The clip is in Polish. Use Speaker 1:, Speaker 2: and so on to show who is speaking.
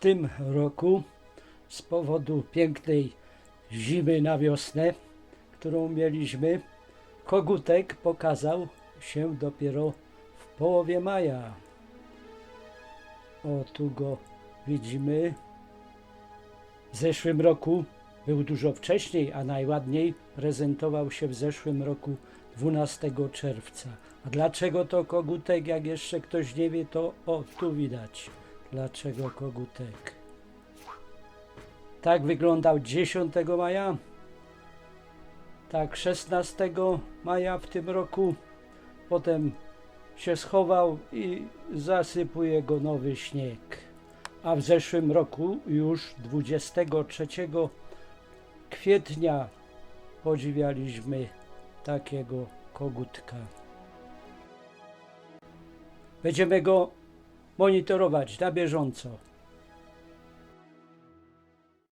Speaker 1: tym roku z powodu pięknej zimy na wiosnę, którą mieliśmy, kogutek pokazał się dopiero w połowie maja. O, tu go widzimy. W zeszłym roku był dużo wcześniej, a najładniej prezentował się w zeszłym roku 12 czerwca. A dlaczego to kogutek? Jak jeszcze ktoś nie wie, to o, tu widać. Dlaczego kogutek? Tak wyglądał 10 maja. Tak 16 maja w tym roku. Potem się schował i zasypuje go nowy śnieg. A w zeszłym roku już 23 kwietnia podziwialiśmy takiego kogutka. Będziemy go monitorować na bieżąco.